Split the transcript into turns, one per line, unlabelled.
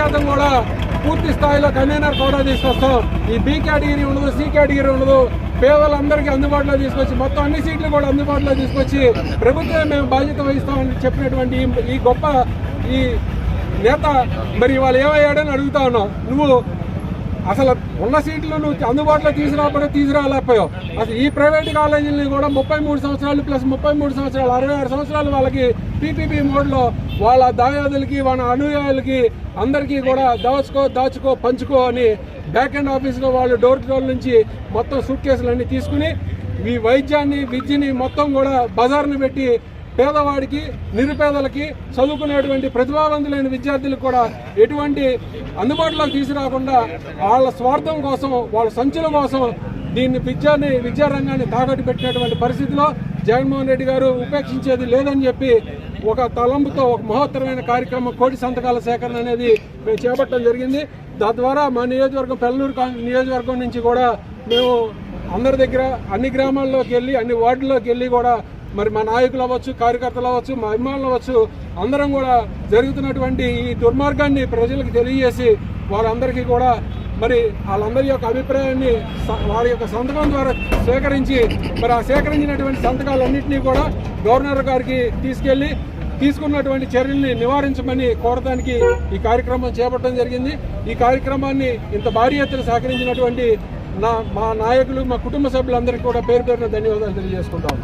శాతం కూడా పూర్తి స్థాయిలో కన్వీనర్ కూడా తీసుకొస్తాం. ఈ బి కేటగిరీ ఉండదు సి కేటగిరీ ఉండదు. పేదలందరికీ అందుబాటులో తీసుకొచ్చి మొత్తం అన్ని సీట్లు కూడా అందుబాటులో తీసుకొచ్చి ప్రభుత్వమే మేము బాధ్యత వహిస్తామని చెప్పినటువంటి ఈ- ఈ గొప్ప ఈ నేత మరి వాళ్ళు ఏమయ్యాడని అడుగుతా ఉన్నావు నువ్వు అసలు ఉన్న సీట్లు నువ్వు అందుబాటులో తీసుకురాకపోతే తీసుకురాలేకపోయావు. అసలు ఈ ప్రైవేట్ కాలేజీలని కూడా ముప్పై మూడు సంవత్సరాలు ప్లస్ ముప్పై మూడు సంవత్సరాలు అరవై ఆరు సంవత్సరాలు వాళ్ళకి పీపీపీ మోడ్లో వాళ్ళ దాయాదులకి వాళ్ళ అనుయాయులకి అందరికీ కూడా దాచుకో దాచుకో పంచుకో అని బ్యాక్ ఎండ్ ఆఫీస్లో వాళ్ళు డోర్ టు డోర్ నుంచి మొత్తం సూట్ కేసులన్నీ తీసుకుని ఈ వైద్యాన్ని విద్యని మొత్తం కూడా బజార్ని పెట్టి పేదవాడికి నిరుపేదలకి చదువుకునేటువంటి ప్రతిభావంతులైన విద్యార్థులకు కూడా ఎటువంటి అందుబాటులోకి తీసుకురాకుండా వాళ్ళ స్వార్థం కోసం వాళ్ళ సంచుల కోసం దీన్ని విద్యాన్ని విద్యారంగాన్ని తాకట్టు పెట్టినటువంటి పరిస్థితిలో జగన్మోహన్ రెడ్డి గారు ఉపేక్షించేది లేదని చెప్పి ఒక తలంపుతో ఒక మహోత్తరమైన కార్యక్రమం కోటి సంతకాల సేకరణ అనేది మేము చేపట్టడం జరిగింది. తద్వారా మా నియోజకవర్గం పెల్లూరు నియోజకవర్గం నుంచి కూడా మేము అందరి దగ్గర అన్ని గ్రామాల్లోకి వెళ్ళి అన్ని వార్డుల్లోకి వెళ్ళి కూడా మరి మా నాయకులు అవ్వచ్చు కార్యకర్తలు అవ్వచ్చు మా అభిమానులు అవ్వచ్చు అందరం కూడా జరుగుతున్నటువంటి ఈ దుర్మార్గాన్ని ప్రజలకు తెలియజేసి వాళ్ళందరికీ కూడా మరి వాళ్ళందరి యొక్క అభిప్రాయాన్ని స- వారి యొక్క సంతకం ద్వారా సేకరించి మరి ఆ సేకరించినటువంటి సంతకాలన్నింటినీ కూడా గవర్నర్ గారికి తీసుకెళ్ళి తీసుకున్నటువంటి చర్యల్ని నివారించమని కోరడానికి ఈ కార్యక్రమం చేపట్టడం జరిగింది. ఈ కార్యక్రమాన్ని ఇంత భారీ ఎత్తున సహకరించినటువంటి నా మా నాయకులు మా కుటుంబ సభ్యులందరికీ కూడా పేరు పేరున ధన్యవాదాలు తెలియజేసుకుంటాము